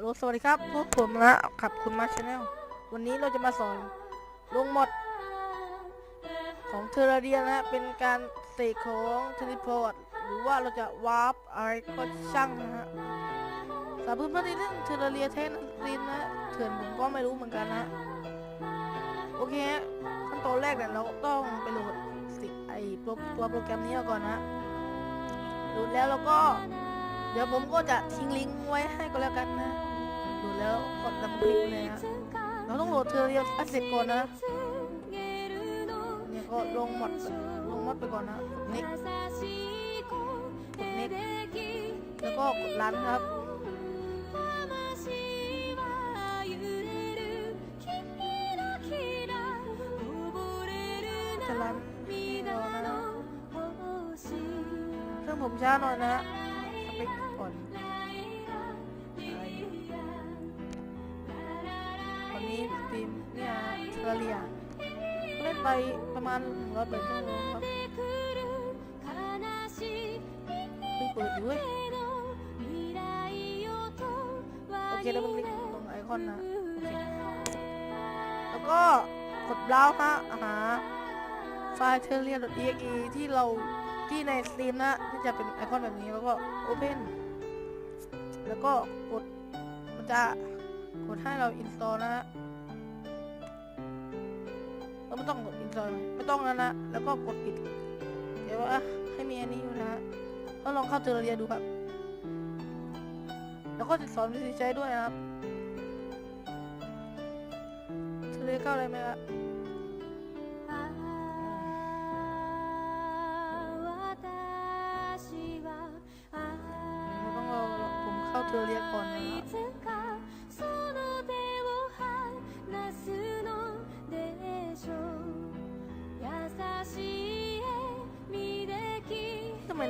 ฮัลโหลสวัสดีครับพวกผมนะขับคุณมาชแนลวันนี้เราจะมาสอนลงหมด ของเทอร์เรียนะฮะเป็นการเสกของเทเลพอร์ตหรือว่าเราจะวาร์ปอะไรก็ช่างนะฮะสาบพื้นที่เรื่องเทอร์เรียเทนลินนะเถื่อนผมก็ไม่รู้เหมือนกันนะโอเคขั้นตอนแรกเนี่ยเราต้องไปโหลดสิไอตัวโปรแกรมนี้ก่อนนะโหลดแล้วเราก็เดี๋ยวผมก็จะทิ้งลิงก์ไว้ให้ก็แล้วกันนะ หลดแล้วกดดับเบิลคลิกเลยฮะเราต้องโหลดเทอร์เรียอัดเสร็จก่อนนะเนี่ยก็ลงหมดลงหมดไปก่อนนะกด next กด next แล้วก็กดรันครับจะรันให้รอนะเครื่องผมช้าหน่อยนะฮะสเปคก่อน รีมเนี่ยเทอร์เรียเล่นไปประมาณร้อยแปดชั่วโมงครับเพิ่งเปิดอยู่เว้ยโอเคแล้วมันคลิกตรงไอคอนนะโอเคแล้วก็กดเบราว์ฮะหาไฟล์ t e r r i a exe ที่เราที่ในสตรีมนะที่จะเป็นไอคอนแบบนี้แล้วก็ Open แล้วก็กดมันจะกดให้เรา install นะฮะเรา ต้องกด install ไม่ต้องแล้วนะแล้วก็กดปิดเดี๋ยวว่าให้มีอันนี้อยู่นะฮะก็ลองเข้าเทอร์เรียดูครับ แล้วก็จะสอนวิธีใช้ด้วยนะครับเทอร์เรียเข้าอะไรไหมครับเราต้องรอผมเข้าเทอร์เรียก่อนนะครับ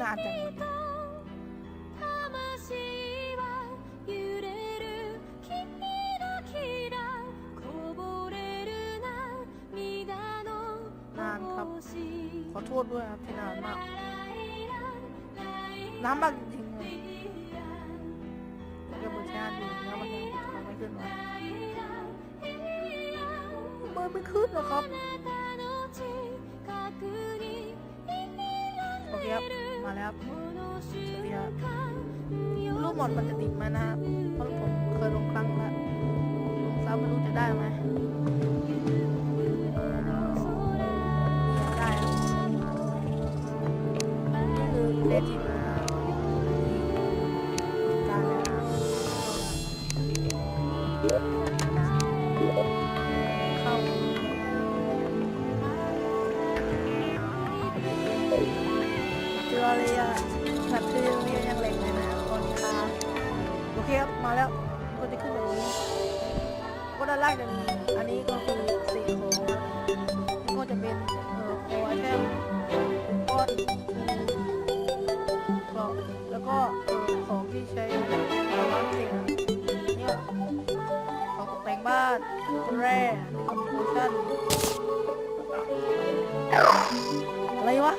นานจังเลยเนี่ยนานครับ ขอโทษด้วยครับที่นานมาก น้ำมากจริงๆเลยแล้วก็เปิดแช่ดูแล้วมันยังทำไมไม่ขึ้นวะมันไม่ขึ้นหรอครับ มาแล้วครับเรียรูปหมดมันจะติดไหมนะครับเพราะผมเคยลงครั้งแล้วลงซ้ำไม่รู้จะได้ไหมได้ครับนี่คือเลจิมการแล้วนะเข้า เจอเลยอะแบบคือเรียนยังเล็กเลยนะตอนนี้ครับโอเคครับมาแล้วก็จะขึ้นแบบนี้ก็ด้านล่างจะมีอันนี้ก็คือสีของนี่ก็จะเป็นเอ่อโอไอเทมก้อนก็แล้วก็เอ่อของที่ใช้ในร้านเสียงเนี่ยของตกแต่งบ้านแร่คอมโพชั่นอะไรวะ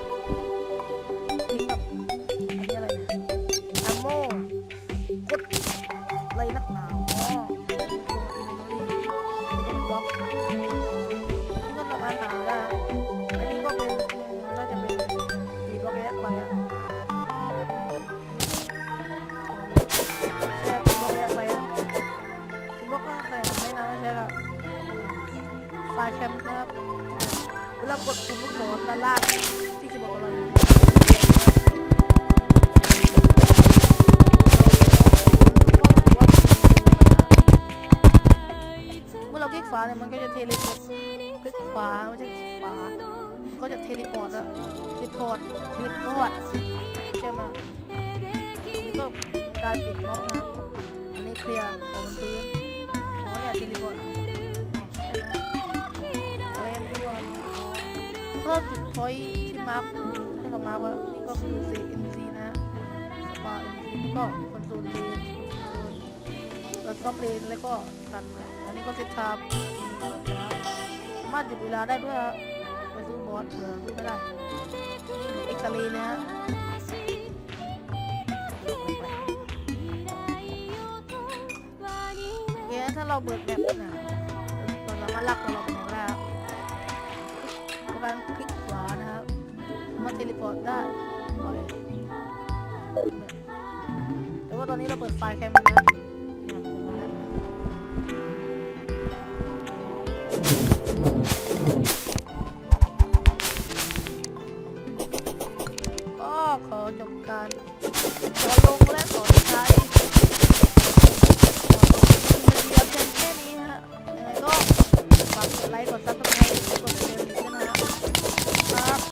ไฟล์แคมป์ครับเวลากดปุ่มลูกศรด้านล่างที่จะบอกอะไรเมื่อเราคลิกขวาเนี่ยมันก็จะเทเลพอร์ตคลิกขวาไม่ใช่คลิกขวาก็จะเทเลพอร์ตอะเทเลพอร์ตเทเลพอร์ตใช่ไหมก็การปิดบล็อกนะอันนี้เคลียร์ของพื้นแล้วก็เนี่ยเทเลพอร์ต ก็จุดพอยที่มาร์คให้เรามาร์คว่านี่ก็คือ CNC นะสปา NC นี่ก็คอนโซล J แล้วก็เพลนแล้วก็ตัดมาอันนี้ก็เซตชาร์ปสามารถหยุดเวลาได้ด้วยฮะไปซื้อบอสเผื่อซื้อไม่ได้เอ็กซ์เรย์นะฮะถ้าเราเปิดแบบนี้นะเราสามารถลากตัวเราไปไหนก็ได้ครับ การคลิกขวานะครับ มาเทเลพอร์ตได้แต่ว่าตอนนี้เราเปิดไฟล์แคมนะเนี่ยผมว่า